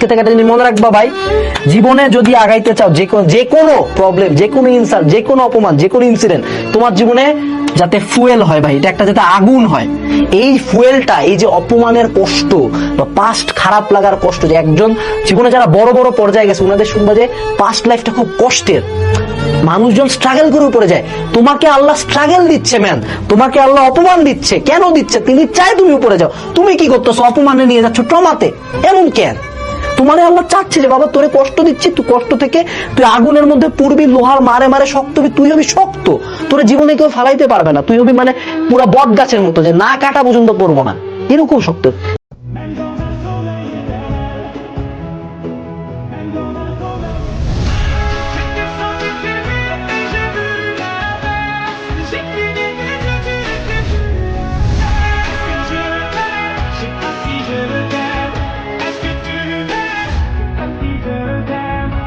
আজকে থেকে জিনিস মনে রাখবা ভাই, জীবনে যদি আগাইতে চাও, যে কোনো যে কোনো প্রবলেম যে কোনো ইনসাল্ট যে কোনো অপমান, যে কোনো ইনসিডেন্ট তোমার জীবনে যাতে ফুয়েল হয় ভাই, এটা একটা যাতে আগুন হয়। এই ফুয়েলটা এই যে অপমানের কষ্ট বা পাস্ট খারাপ লাগার কষ্ট, যে একজন জীবনে যারা বড় বড় পর্যায়ে গেছে, ওনাদের শুনবা যে পাস্ট লাইফটা খুব কষ্টের। মানুষজন স্ট্রাগল করে উপরে যায়। তোমাকে আল্লাহ স্ট্রাগল দিচ্ছে ম্যান তোমাকে আল্লাহ অপমান দিচ্ছে। কেন দিচ্ছে? তিনি চায় তুমি উপরে যাও। তুমি কি করতেছো? অপমানে নিয়ে যাচ্ছ টমাতে এমন কেন? তোমারে আল্লাহ চাচ্ছে যে, বাবা, তোরে কষ্ট দিচ্ছি, তুই কষ্ট থেকে, তুই আগুনের মধ্যে পুরবি লোহার মারে মারে শক্ত হবি, তুই হবি শক্ত। তোর জীবনে কেউ ফালাইতে পারবে না। তুই হবি মানে পুরা বট গাছের মতো যে, না কাটা পর্যন্ত পড়ব না। এরকম শক্ত।